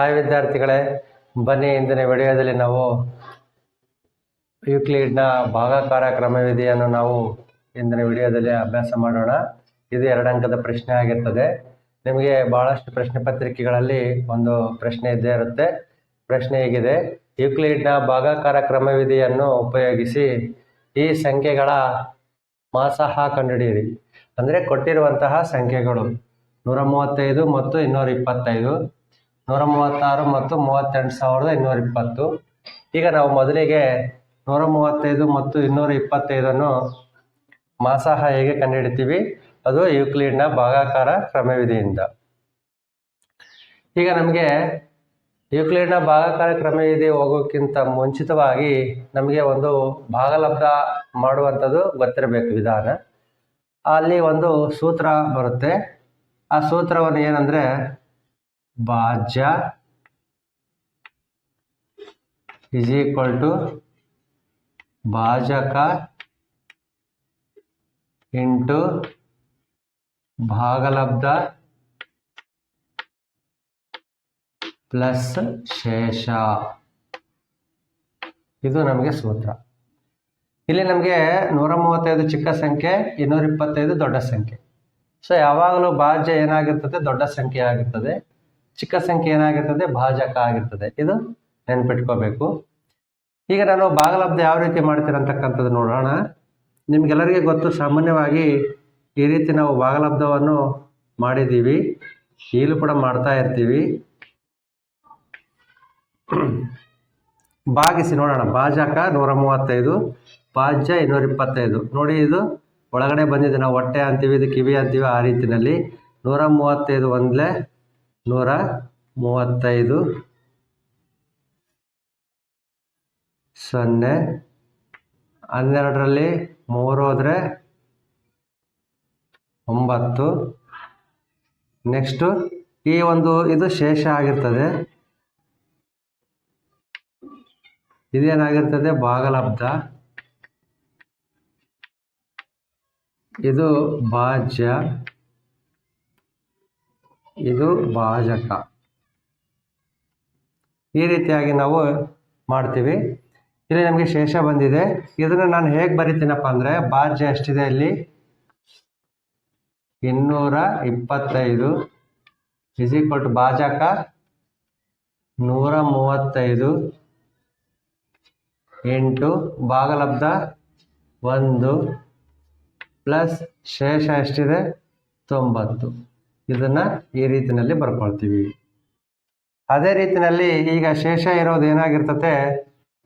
Hi ವಿದ್ಯಾರ್ಥಿಗಳೇ, ಬನ್ನಿ ಇಂದಿನ ವಿಡಿಯೋದಲ್ಲಿ ನಾವು ಯೂಕ್ಲಿಡ್ನ ಭಾಗಾಕಾರ ಕ್ರಮವಿಧಿಯನ್ನು ನಾವು ಇಂದಿನ ವಿಡಿಯೋದಲ್ಲಿ ಅಭ್ಯಾಸ ಮಾಡೋಣ. ಇದು ಎರಡಂಕದ ಪ್ರಶ್ನೆ ಆಗಿರ್ತದೆ. ನಿಮಗೆ ಬಹಳಷ್ಟು ಪ್ರಶ್ನೆ ಪತ್ರಿಕೆಗಳಲ್ಲಿ ಒಂದು ಪ್ರಶ್ನೆ ಇದ್ದೇ ಇರುತ್ತೆ. ಪ್ರಶ್ನೆ ಹೇಗಿದೆ ಯೂಕ್ಲಿಡ್ನ ಭಾಗಾಕಾರ ಕ್ರಮವಿಧಿಯನ್ನು ಉಪಯೋಗಿಸಿ ಈ ಸಂಖ್ಯೆಗಳ ಮಾಸಹ ಕಂಡುಹಿಡಿಯಿರಿ ಅಂದರೆ ಕೊಟ್ಟಿರುವಂತಹ ಸಂಖ್ಯೆಗಳು ನೂರ ಮೂವತ್ತೈದು ಮತ್ತು ಇನ್ನೂರ ಇಪ್ಪತ್ತೈದು ನೂರ ಮೂವತ್ತಾರು ಮತ್ತು ಮೂವತ್ತೆಂಟು ಸಾವಿರದ ಇನ್ನೂರ ಇಪ್ಪತ್ತು. ಈಗ ನಾವು ಮೊದಲಿಗೆ ನೂರ ಮೂವತ್ತೈದು ಮತ್ತು ಇನ್ನೂರ ಇಪ್ಪತ್ತೈದನ್ನು ಮಾಸಾಹ ಹೇಗೆ ಕಂಡುಹಿಡಿತೀವಿ? ಅದು ಯೂಕ್ಲಿಡ್ನ ಭಾಗಾಕಾರ ಕ್ರಮವಿಧಿಯಿಂದ. ಈಗ ನಮಗೆ ಯೂಕ್ಲಿಡ್ನ ಭಾಗಾಕಾರ ಕ್ರಮವಿಧಿ ಹೋಗೋಕ್ಕಿಂತ ಮುಂಚಿತವಾಗಿ ನಮಗೆ ಒಂದು ಭಾಗಲಬ್ಧ ಮಾಡುವಂಥದ್ದು ಗೊತ್ತಿರಬೇಕು ವಿಧಾನ. ಅಲ್ಲಿ ಒಂದು ಸೂತ್ರ ಬರುತ್ತೆ. ಆ ಸೂತ್ರವನ್ನು ಏನಂದರೆ ಭಾಜ್ಯ ಇಸ್ ಈಕ್ವಲ್ ಟು ಭಾಜಕ ಇಂಟು ಭಾಗಲಬ್ಧ ಪ್ಲಸ್ ಶೇಷ. ಇದು ನಮಗೆ ಸೂತ್ರ. ಇಲ್ಲಿ ನಮಗೆ ನೂರ ಮೂವತ್ತೈದು ಚಿಕ್ಕ ಸಂಖ್ಯೆ, ಇನ್ನೂರ ಇಪ್ಪತ್ತೈದು ದೊಡ್ಡ ಸಂಖ್ಯೆ. ಸೊ ಯಾವಾಗಲೂ ಭಾಜ್ಯ ಏನಾಗಿರ್ತದೆ? ದೊಡ್ಡ ಸಂಖ್ಯೆ ಆಗಿರ್ತದೆ ಚಿಕ್ಕ ಸಂಖ್ಯೆ ಏನಾಗಿರ್ತದೆ? ಭಾಜಕ ಆಗಿರ್ತದೆ. ಇದು ನೆನ್ಪಿಟ್ಕೋಬೇಕು. ಈಗ ನಾನು ಭಾಗಲಬ್ಧ ಯಾವ ರೀತಿ ಮಾಡ್ತೀನಿ ಅಂತಕ್ಕಂಥದ್ದು ನೋಡೋಣ. ನಿಮ್ಗೆಲ್ಲರಿಗೆ ಗೊತ್ತು, ಸಾಮಾನ್ಯವಾಗಿ ಈ ರೀತಿ ನಾವು ಭಾಗಲಬ್ಧವನ್ನು ಮಾಡಿದ್ದೀವಿ. ಈಲು ಕೂಡ ಮಾಡ್ತಾ ಇರ್ತೀವಿ. ಭಾಗಿಸಿ ನೋಡೋಣ. ಭಾಜಕ ನೂರ ಮೂವತ್ತೈದು ಭಾಜ್ಯ ಇನ್ನೂರ ಇಪ್ಪತ್ತೈದು ನೋಡಿ ಇದು ಒಳಗಡೆ ಬಂದಿದೆ. ನಾವು ಹೊಟ್ಟೆ ಅಂತೀವಿ, ಇದು ಕಿವಿ ಅಂತೀವಿ ಆ ರೀತಿಯಲ್ಲಿ. ನೂರ ಮೂವತ್ತೈದು ಒಂದಲೇ ನೂರ ಮೂವತ್ತೈದು. ಸೊನ್ನೆ. ಹನ್ನೆರಡರಲ್ಲಿ ಮೂರು ಹೋದರೆ ಒಂಬತ್ತು. ನೆಕ್ಸ್ಟು ಈ ಒಂದು ಇದು ಶೇಷ ಆಗಿರ್ತದೆ. ಇದೇನಾಗಿರ್ತದೆ? ಭಾಗಲಬ್ಧ ಇದು ಭಾಜ್ಯ. ಇದು ಭಾಜಕ. ಈ ರೀತಿಯಾಗಿ ನಾವು ಮಾಡ್ತೀವಿ. ಇಲ್ಲಿ ನಮಗೆ ಶೇಷ ಬಂದಿದೆ. ಇದನ್ನು ನಾನು ಹೇಗೆ ಬರಿತೀನಪ್ಪ ಅಂದರೆ ಭಾಜ್ಯ ಎಷ್ಟಿದೆ ಇಲ್ಲಿ? ಇನ್ನೂರ ಇಪ್ಪತ್ತೈದು ಇಸ್ ಈಕ್ವಲ್ ಟು ಭಾಜಕ ನೂರ ಮೂವತ್ತೈದು ಎಂಟು ಭಾಗಲಬ್ಧ ಒಂದು ಪ್ಲಸ್ ಶೇಷ ಎಷ್ಟಿದೆ? ತೊಂಬತ್ತು. ಇದನ್ನು ಈ ರೀತಿಯಲ್ಲಿ ಬರ್ಕೊಳ್ತೀವಿ. ಅದೇ ರೀತಿಯಲ್ಲಿ ಈಗ ಶೇಷ ಇರೋದು ಏನಾಗಿರ್ತತೆ?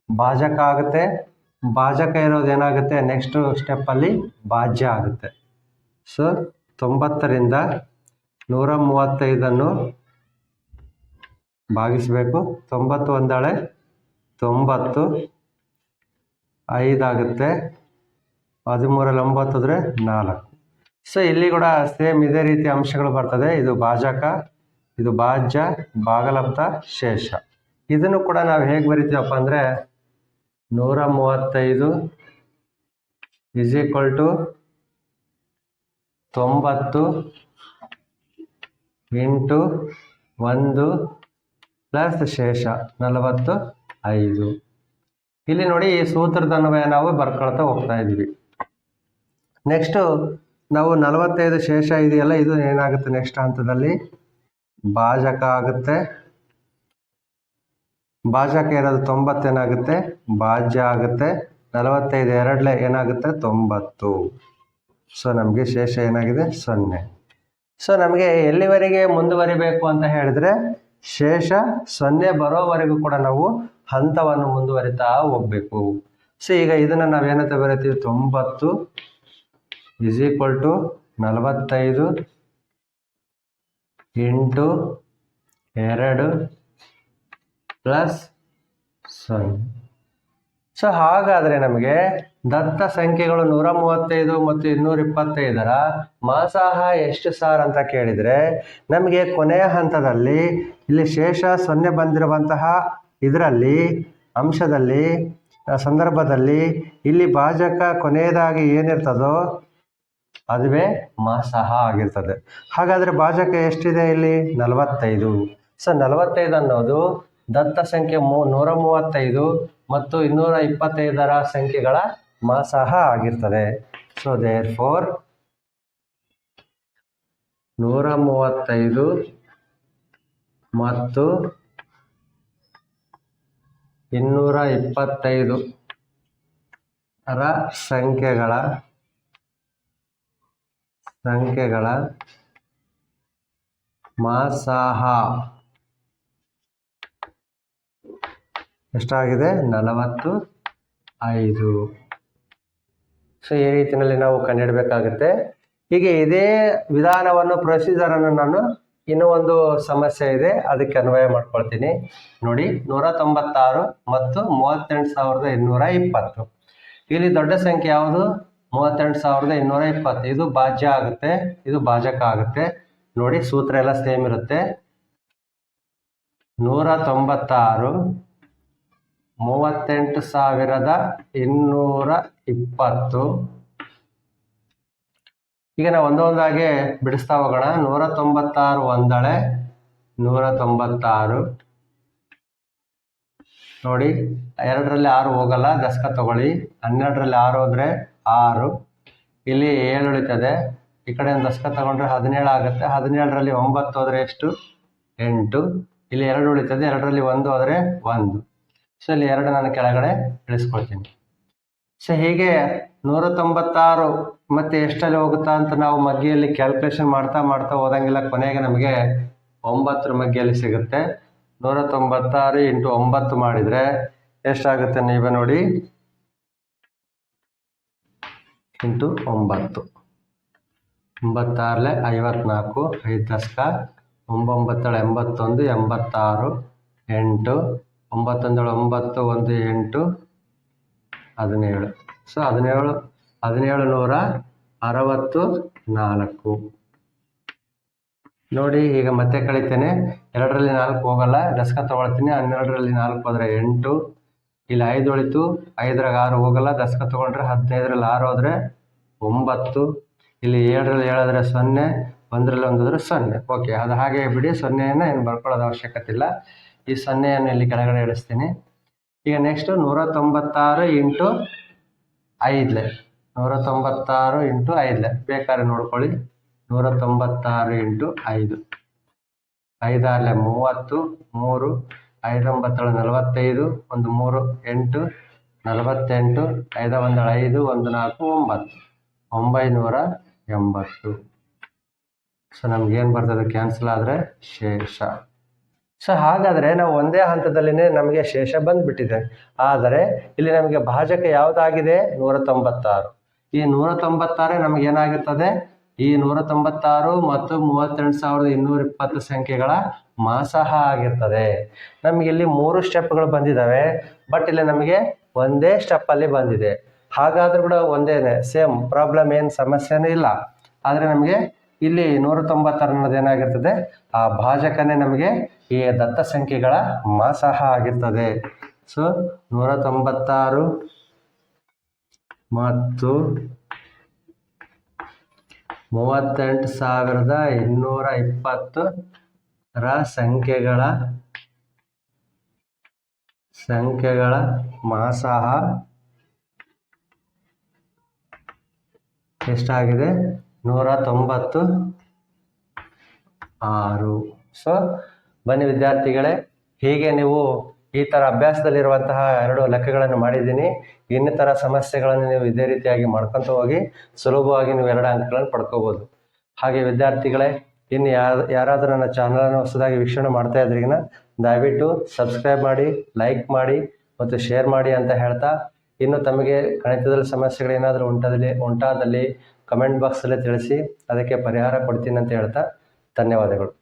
ಭಾಜಕ ಆಗುತ್ತೆ. ಭಾಜಕ ಇರೋದು ಏನಾಗುತ್ತೆ? ನೆಕ್ಸ್ಟ್ ಸ್ಟೆಪ್ಪಲ್ಲಿ ಭಾಜ್ಯ ಆಗುತ್ತೆ. ಸೊ ತೊಂಬತ್ತರಿಂದ ನೂರ ಮೂವತ್ತೈದನ್ನು ಭಾಗಿಸಬೇಕು. ತೊಂಬತ್ತು ಒಂದಾಳೆ, ತೊಂಬತ್ತು ಐದಾಗುತ್ತೆ. ಹದಿಮೂರಲ್ಲಿ ಒಂಬತ್ತು ಅಂದರೆ ನಾಲ್ಕು. ಸೊ ಇಲ್ಲಿ ಕೂಡ ಸೇಮ್ ಇದೇ ರೀತಿ ಅಂಶಗಳು ಬರ್ತದೆ. ಇದು ಭಾಜಕ, ಇದು ಭಾಜ್ಯ, ಭಾಗಲಬ್ಧ, ಶೇಷ. ಇದನ್ನು ಕೂಡ ನಾವು ಹೇಗೆ ಬರಿತೀವಪ್ಪ ಅಂದರೆ ನೂರ ಮೂವತ್ತೈದು ಇಸ್ ಈಕ್ವಲ್ ಟು ತೊಂಬತ್ತು ಎಂಟು ಒಂದು ಪ್ಲಸ್ ಶೇಷ ನಲವತ್ತು ಐದು. ಇಲ್ಲಿ ನೋಡಿ ಈ ಸೂತ್ರದನ್ವಯ ನಾವು ಬರ್ಕೊಳ್ತಾ ಹೋಗ್ತಾ ಇದ್ವಿ. ನೆಕ್ಸ್ಟು ನಾವು ನಲವತ್ತೈದು ಶೇಷ ಇದೆಯಲ್ಲ, ಇದು ಏನಾಗುತ್ತೆ ನೆಕ್ಸ್ಟ್ ಹಂತದಲ್ಲಿ? ಭಾಜಕ ಆಗುತ್ತೆ. ಭಾಜಕ ಇರೋದು ತೊಂಬತ್ತೇನಾಗುತ್ತೆ ಭಾಜ್ಯ ಆಗುತ್ತೆ. ನಲವತ್ತೈದು ಎರಡಲೆ ಏನಾಗುತ್ತೆ? ತೊಂಬತ್ತು. ಸೊ ನಮಗೆ ಶೇಷ ಏನಾಗಿದೆ? ಸೊನ್ನೆ. ಸೊ ನಮಗೆ ಎಲ್ಲಿವರೆಗೆ ಮುಂದುವರಿಬೇಕು ಅಂತ ಹೇಳಿದ್ರೆ, ಶೇಷ ಸೊನ್ನೆ ಬರೋವರೆಗೂ ಕೂಡ ನಾವು ಹಂತವನ್ನು ಮುಂದುವರಿತಾ ಹೋಗ್ಬೇಕು. ಸೊ ಈಗ ಇದನ್ನು ನಾವೇನಂತ ಬರೀತೀವಿ? ತೊಂಬತ್ತು. ಇಸ್ ಈಕ್ವಲ್ ಟು ನಲವತ್ತೈದು ಎಂಟು ಎರಡು ಪ್ಲಸ್ ಸೊನ್ನೆ. ಸೊ ಹಾಗಾದರೆ ನಮಗೆ ದತ್ತ ಸಂಖ್ಯೆಗಳು ನೂರ ಮೂವತ್ತೈದು ಮತ್ತು ಇನ್ನೂರ ಇಪ್ಪತ್ತೈದರ ಮಾಸಾಹ ಎಷ್ಟು ಸಾರ್ ಅಂತ ಕೇಳಿದರೆ ನಮಗೆ ಕೊನೆಯ ಹಂತದಲ್ಲಿ ಇಲ್ಲಿ ಶೇಷ ಸೊನ್ನೆ ಬಂದಿರುವಂತಹ ಇದರಲ್ಲಿ ಅಂಶದಲ್ಲಿ ಸಂದರ್ಭದಲ್ಲಿ ಇಲ್ಲಿ ಭಾಜಕ ಕೊನೆಯದಾಗಿ ಏನಿರ್ತದೋ ಅದುವೇ ಮಾಸಹ ಆಗಿರ್ತದೆ. ಹಾಗಾದರೆ ಭಾಜಕ ಎಷ್ಟಿದೆ ಇಲ್ಲಿ? ನಲವತ್ತೈದು. ಸೊ, ನಲವತ್ತೈದು ಅನ್ನೋದು ದತ್ತ ಸಂಖ್ಯೆ ಮೂ, ನೂರ ಮೂವತ್ತೈದು ಮತ್ತು ಇನ್ನೂರ ಇಪ್ಪತ್ತೈದರ ಸಂಖ್ಯೆಗಳ ಮಾಸಹ ಆಗಿರ್ತದೆ. ಸೊ ದೇರ್ ಫೋರ್ ನೂರ ಮೂವತ್ತೈದು ಮತ್ತು ಇನ್ನೂರ ಇಪ್ಪತ್ತೈದು ರ ಸಂಖ್ಯೆಗಳ ಸಂಖ್ಯೆಗಳ ಮಾಸಾಹ. ಎಷ್ಟಾಗಿದೆ? ನಲವತ್ತು ಐದು. ಸೊ, ಈ ರೀತಿಯಲ್ಲಿ ನಾವು ಕಂಡುಹಿಡಬೇಕಾಗುತ್ತೆ. ಹೀಗೆ ಇದೇ ವಿಧಾನವನ್ನು ಪ್ರೊಸೀಜರನ್ನು ನಾನು ಇನ್ನೂ ಒಂದು ಸಮಸ್ಯೆ ಇದೆ, ಅದಕ್ಕೆ ಅನ್ವಯ ಮಾಡ್ಕೊಳ್ತೀನಿ. ನೋಡಿ, ನೂರ ತೊಂಬತ್ತಾರು ಮತ್ತು ಮೂವತ್ತೆಂಟು ಸಾವಿರದ ಇನ್ನೂರ ಇಪ್ಪತ್ತು. ಇಲ್ಲಿ ದೊಡ್ಡ ಸಂಖ್ಯೆ ಯಾವುದು? ಮೂವತ್ತೆಂಟು ಸಾವಿರದ ಇನ್ನೂರ ಇಪ್ಪತ್ತು. ಇದು ಭಾಜ್ಯ ಆಗುತ್ತೆ. ಇದು ಭಾಜಕ ಆಗುತ್ತೆ. ನೋಡಿ, ಸೂತ್ರ ಎಲ್ಲ ಸೇಮ್ ಇರುತ್ತೆ. ನೂರ ತೊಂಬತ್ತಾರು, ಮೂವತ್ತೆಂಟು ಸಾವಿರದ ಇನ್ನೂರ ಇಪ್ಪತ್ತು. ಈಗ ನಾವು ಒಂದೊಂದಾಗೆ ಬಿಡಿಸ್ತಾ ಹೋಗೋಣ. ನೂರ ತೊಂಬತ್ತಾರು ಒಂದಳೆ, ನೂರ ತೊಂಬತ್ತಾರು. ನೋಡಿ, ಎರಡರಲ್ಲಿ ಆರು ಹೋಗಲ್ಲ. ದಶಕ ತಗೊಳ್ಳಿ. ಹನ್ನೆರಡರಲ್ಲಿ ಆರು ಹೋದ್ರೆ ಆರು. ಇಲ್ಲಿ ಏಳು ಉಳಿತದೆ? ಈ ಕಡೆಯಿಂದ ದಶಕ ತಗೊಂಡ್ರೆ ಹದಿನೇಳು ಆಗುತ್ತೆ. ಹದಿನೇಳರಲ್ಲಿ ಒಂಬತ್ತು ಆದರೆ ಎಷ್ಟು? ಎಂಟು. ಇಲ್ಲಿ ಎರಡು ಉಳಿತದೆ. ಎರಡರಲ್ಲಿ ಒಂದು ಆದರೆ ಒಂದು. ಸೊ, ಇಲ್ಲಿ ಎರಡು ನಾನು ಕೆಳಗಡೆ ಇಳಿಸ್ಕೊಳ್ತೀನಿ. ಸೊ, ಹೀಗೆ ನೂರ ತೊಂಬತ್ತಾರು ಮತ್ತೆ ಎಷ್ಟಲ್ಲಿ ಹೋಗುತ್ತಾ ಅಂತ ನಾವು ಮಗ್ಗಿಯಲ್ಲಿ ಕ್ಯಾಲ್ಕುಲೇಷನ್ ಮಾಡ್ತಾ ಮಾಡ್ತಾ ಹೋದಂಗೆಲ್ಲ ಕೊನೆಗೆ ನಮಗೆ ಒಂಬತ್ತರ ಮಗ್ಗಿಯಲ್ಲಿ ಸಿಗುತ್ತೆ. ನೂರ ತೊಂಬತ್ತಾರು ಇಂಟು ಒಂಬತ್ತು ಮಾಡಿದರೆ ಎಷ್ಟಾಗುತ್ತೆ ನೀವೇ ನೋಡಿ? ಇಂಟು ಒಂಬತ್ತು. ಒಂಬತ್ತಾರಲೆ ಐವತ್ನಾಲ್ಕು ಐದು ದಶಕ ಒಂಬೊಂಬತ್ತೇಳು ಎಂಬತ್ತೊಂದು ಎಂಬತ್ತಾರು ಎಂಟು ಒಂಬತ್ತೊಂದೇಳು ಒಂಬತ್ತು ಒಂದು ಎಂಟು ಹದಿನೇಳು. ಸೊ, ಹದಿನೇಳು ಹದಿನೇಳು ನೂರ ಅರವತ್ತು ನಾಲ್ಕು. ನೋಡಿ, ಈಗ ಮತ್ತೆ ಕಳಿತೇನೆ ಎರಡರಲ್ಲಿ ನಾಲ್ಕು ಹೋಗಲ್ಲ ದಶಕ ತಗೊಳ್ತೀನಿ. ಹನ್ನೆರಡರಲ್ಲಿ ನಾಲ್ಕು ಹೋದರೆ ಎಂಟು. ಇಲ್ಲಿ ಐದು ಉಳಿತು ಐದರಾಗ ಆರು ಹೋಗಲ್ಲ, ದಶಕ ತಗೊಂಡ್ರೆ ಹದಿನೈದರಲ್ಲಿ ಆರು ಹೋದರೆ ಒಂಬತ್ತು, ಇಲ್ಲಿ ಏಳರಲ್ಲಿ ಏಳಾದರೆ ಸೊನ್ನೆ, ಒಂದರಲ್ಲಿ ಒಂದು ಹೋದ್ರೆ ಸೊನ್ನೆ. ಓಕೆ ಅದು ಹಾಗೆ ಬಿಡಿ, ಸೊನ್ನೆಯನ್ನು ಏನು ಬರ್ಕೊಳ್ಳೋದು ಅವಶ್ಯಕತೆ ಇಲ್ಲ. ಈ ಸೊನ್ನೆಯನ್ನು ಇಲ್ಲಿ ಕೆಳಗಡೆ ಇಳಿಸ್ತೀನಿ ಈಗ ನೆಕ್ಸ್ಟು ನೂರ ತೊಂಬತ್ತಾರು ಇಂಟು ಐದಲೆ ನೂರ ತೊಂಬತ್ತಾರು ಇಂಟು ಐದಲೆ. ಬೇಕಾದ್ರೆ ನೋಡ್ಕೊಳ್ಳಿ. ನೂರ ತೊಂಬತ್ತಾರು ಇಂಟು ಐದು. ಐದಾರಲೆ ಮೂವತ್ತು, ಮೂರು ಐದೊಂಬತ್ತೇಳು ನಲವತ್ತೈದು ಒಂದು ಮೂರು, ಎಂಟು, ನಲವತ್ತೆಂಟು, ಐದ ಒಂದು ಐದು, ಒಂದು ನಾಲ್ಕು, ಒಂಬತ್ತು, ಒಂಬೈನೂರ ಎಂಬತ್ತು. ಸೊ ನಮ್ಗೇನು ಬರ್ತದೆ? ಕ್ಯಾನ್ಸಲ್ ಆದರೆ ಶೇಷ. ಸೊ ಹಾಗಾದರೆ ನಾವು ಒಂದೇ ಹಂತದಲ್ಲಿನೇ ನಮಗೆ ಶೇಷ ಬಂದುಬಿಟ್ಟಿದೆ. ಆದರೆ, ಇಲ್ಲಿ ನಮಗೆ ಭಾಜಕ ಯಾವುದಾಗಿದೆ? ನೂರ ತೊಂಬತ್ತಾರು ಈ ನೂರ ತೊಂಬತ್ತಾರೇ ನಮಗೆ ಏನಾಗಿರ್ತದೆ ಈ ನೂರ ತೊಂಬತ್ತಾರು ಮತ್ತು ಮೂವತ್ತೆರಡು ಸಾವಿರದ ಇನ್ನೂರ ಇಪ್ಪತ್ತು ಸಂಖ್ಯೆಗಳ ಮಾಸಹ ಆಗಿರ್ತದೆ. ನಮಗೆ ಇಲ್ಲಿ ಮೂರು ಸ್ಟೆಪ್ಗಳು ಬಂದಿದ್ದಾವೆ. ಬಟ್ ಇಲ್ಲಿ ನಮಗೆ ಒಂದೇ ಸ್ಟೆಪ್ಪಲ್ಲಿ ಬಂದಿದೆ. ಹಾಗಾದ್ರೂ ಕೂಡ ಒಂದೇನೆ ಸೇಮ್ ಪ್ರಾಬ್ಲಮ್ ಏನು ಸಮಸ್ಯೆನೂ ಇಲ್ಲ. ಆದರೆ ನಮಗೆ ಇಲ್ಲಿ ನೂರ ತೊಂಬತ್ತಾರು ಅನ್ನೋದು ಏನಾಗಿರ್ತದೆ? ಆ ಭಾಜಕನೇ ನಮಗೆ ಈ ದತ್ತ ಸಂಖ್ಯೆಗಳ ಮಾಸಹ ಆಗಿರ್ತದೆ. ಸೊ ನೂರ ತೊಂಬತ್ತಾರು ಮತ್ತು ಮೂವತ್ತೆಂಟು ಸಾವಿರದ ಇನ್ನೂರ ಇಪ್ಪತ್ತು ರ ಸಂಖ್ಯೆಗಳ ಸಂಖ್ಯೆಗಳ ಮಾಸಹ ಎಷ್ಟಾಗಿದೆ? ನೂರ ತೊಂಬತ್ತು ಆರು. ಸೊ ಬನ್ನಿ ವಿದ್ಯಾರ್ಥಿಗಳೇ, ಹೀಗೆ ನೀವು ಈ ಥರ ಅಭ್ಯಾಸದಲ್ಲಿರುವಂತಹ ಎರಡು ಲೆಕ್ಕಗಳನ್ನು ಮಾಡಿದ್ದೀನಿ. ಇನ್ನಿತರ ಸಮಸ್ಯೆಗಳನ್ನು ನೀವು ಇದೇ ರೀತಿಯಾಗಿ ಮಾಡ್ಕೊತ ಹೋಗಿ ಸುಲಭವಾಗಿ ನೀವು ಎರಡು ಅಂಕಗಳನ್ನು ಪಡ್ಕೋಬೋದು. ಹಾಗೆ ವಿದ್ಯಾರ್ಥಿಗಳೇ, ಇನ್ನು ಯಾರು, ಯಾರಾದರೂ ನನ್ನ ಚಾನಲನ್ನು ಹೊಸದಾಗಿ ವೀಕ್ಷಣೆ ಮಾಡ್ತಾ ಇದ್ರಿಗಿನ ದಯವಿಟ್ಟು ಸಬ್ಸ್ಕ್ರೈಬ್ ಮಾಡಿ, ಲೈಕ್ ಮಾಡಿ ಮತ್ತು ಶೇರ್ ಮಾಡಿ ಅಂತ ಹೇಳ್ತಾ, ಇನ್ನು ತಮಗೆ ಗಣಿತದಲ್ಲಿ ಸಮಸ್ಯೆಗಳೇನಾದರೂ ಉಂಟಾದಲ್ಲಿ ಉಂಟಾದಲ್ಲಿ ಕಮೆಂಟ್ ಬಾಕ್ಸಲ್ಲಿ ತಿಳಿಸಿ, ಅದಕ್ಕೆ ಪರಿಹಾರ ಕೊಡ್ತೀನಿ ಅಂತ ಹೇಳ್ತಾ, ಧನ್ಯವಾದಗಳು.